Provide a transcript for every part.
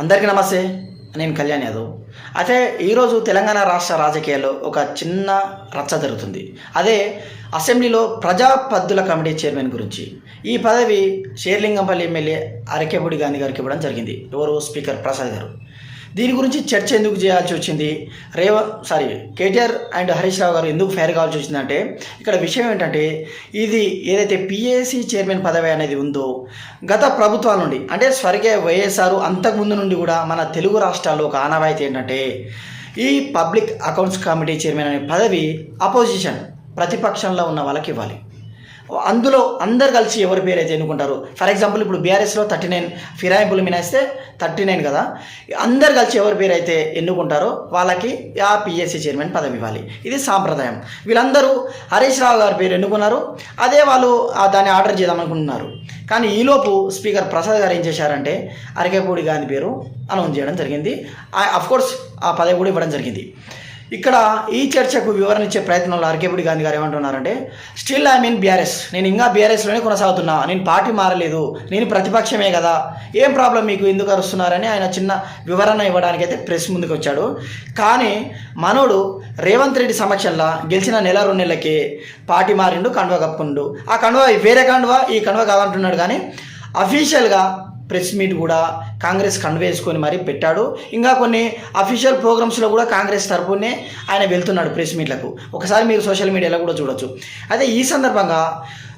అందరికీ నమస్తే. నేను కళ్యాణ్ యాదవ్. అయితే ఈరోజు తెలంగాణ రాష్ట్ర రాజకీయాల్లో ఒక చిన్న రచ్చ జరుగుతుంది. అదే అసెంబ్లీలో ప్రజాపద్దుల కమిటీ చైర్మన్ గురించి. ఈ పదవి షేర్లింగంపల్లి ఎమ్మెల్యే అరకేపూడి గాంధీ గారికి ఇవ్వడం జరిగింది. ఎవరు? స్పీకర్ ప్రసాద్ గారు. దీని గురించి చర్చ ఎందుకు చేయాల్సి వచ్చింది? రేవ sorry KTR and Harish Rao గారు ఎందుకు ఫైర్ కావాల్సి వచ్చిందంటే ఇక్కడ విషయం ఏంటంటే ఇది ఏదైతే పిఏసీ చైర్మన్ పదవి అనేది ఉందో గత ప్రభుత్వాల నుండి అంటే స్వర్గీయ వైఎస్ఆర్ అంతకుముందు నుండి కూడా మన తెలుగు రాష్ట్రాల్లో ఒక ఆనవాయితీ ఏంటంటే ఈ పబ్లిక్ అకౌంట్స్ కమిటీ చైర్మన్ అనే పదవి అపోజిషన్ ప్రతిపక్షంలో ఉన్న వాళ్ళకి ఇవ్వాలి. అందులో అందరు కలిసి ఎవరి పేరు అయితే ఎన్నుకుంటారు ఫర్ ఎగ్జాంపుల్ ఇప్పుడు బీఆర్ఎస్లో థర్టీ నైన్ ఫిరాయింపులు మినాయిస్తే థర్టీ నైన్ కదా అందరు కలిసి ఎవరి పేరు అయితే ఎన్నుకుంటారో వాళ్ళకి ఆ పిఎస్సి చైర్మన్ పదవి ఇవ్వాలి. ఇది సాంప్రదాయం. వీళ్ళందరూ హరీష్ రావు గారి పేరు ఎన్నుకున్నారు అదే వాళ్ళు దాన్ని ఆర్డర్ చేద్దామనుకుంటున్నారు. కానీ ఈలోపు స్పీకర్ ప్రసాద్ గారు ఏం చేశారంటే అరకేపూడి గారి పేరు అనౌన్స్ చేయడం జరిగింది. కోర్స్ ఆ పదవి కూడా ఇవ్వడం జరిగింది. ఇక్కడ ఈ చర్చకు వివరణ ఇచ్చే ప్రయత్నంలో అరకేపుడి గాంధీ గారు ఏమంటున్నారంటే స్టిల్ ఐ మీన్ బీఆర్ఎస్ నేను ఇంకా బీఆర్ఎస్లోనే కొనసాగుతున్నా. నేను పార్టీ మారలేదు. నేను ప్రతిపక్షమే కదా. ఏం ప్రాబ్లం మీకు? ఎందుకు అరుస్తున్నారని ఆయన చిన్న వివరణ ఇవ్వడానికి అయితే ప్రెస్ ముందుకు వచ్చాడు కానీ మనోడు రేవంత్ రెడ్డి సమక్షంలో గెలిచిన నెల రెండు నెలలకి పార్టీ మారిండు కండువ కప్పుకుండు. ఆ కండువ వేరే కండువ? ఈ కండువ కాదంటున్నాడు. కానీ అఫీషియల్గా ప్రెస్ మీట్ కూడా కాంగ్రెస్ కన్వేసుకొని మరీ పెట్టాడు. ఇంకా కొన్ని అఫీషియల్ ప్రోగ్రామ్స్లో కూడా కాంగ్రెస్ తరపునే ఆయన వెళ్తున్నాడు ప్రెస్ మీట్లకు ఒకసారి మీరు సోషల్ మీడియాలో కూడా చూడొచ్చు. అయితే ఈ సందర్భంగా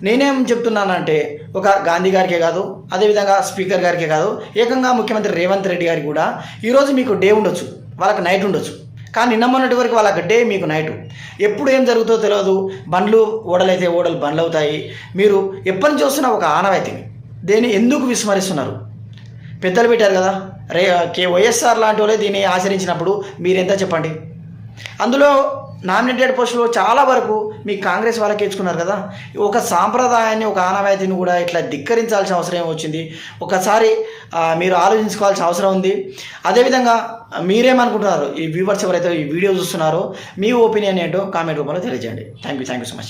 నేనేం చెప్తున్నానంటే ఒక గాంధీ గారికే కాదు అదేవిధంగా స్పీకర్ గారికే కాదు ఏకంగా ముఖ్యమంత్రి రేవంత్ రెడ్డి గారికి కూడా ఈరోజు మీకు డే ఉండొచ్చు వాళ్ళకి నైట్ ఉండొచ్చు. కానీ నిన్న మొన్నటి వరకు వాళ్ళకి డే మీకు నైట్. ఎప్పుడు ఏం జరుగుతుందో తెలియదు బండ్లు ఓడలైతే ఓడలు బండ్లు అవుతాయి మీరు ఎప్పటి నుంచి వస్తున్న ఒక ఆనవాయితీని దీన్ని ఎందుకు విస్మరిస్తున్నారు? పెద్దలు పెట్టారు కదా. రే కే వైఎస్ఆర్ లాంటి వాళ్ళే దీన్ని ఆచరించినప్పుడు మీరెంత చెప్పండి? అందులో నామినేటెడ్ పోస్టులు చాలా వరకు మీ కాంగ్రెస్ వాళ్ళకి ఇచ్చుకున్నారు కదా. ఒక సాంప్రదాయాన్ని ఒక ఆనవాయితీని కూడా ఇట్లా ధిక్కరించాల్సిన అవసరం వచ్చింది. ఒకసారి మీరు ఆలోచించుకోవాల్సిన అవసరం ఉంది. అదేవిధంగా మీరేమనుకుంటున్నారు? ఈ వ్యూవర్స్ ఎవరైతే ఈ వీడియో చూస్తున్నారో మీ ఒపీనియన్ ఏంటో కామెంట్ రూపంలో తెలియజేయండి. Thank you thank you so much.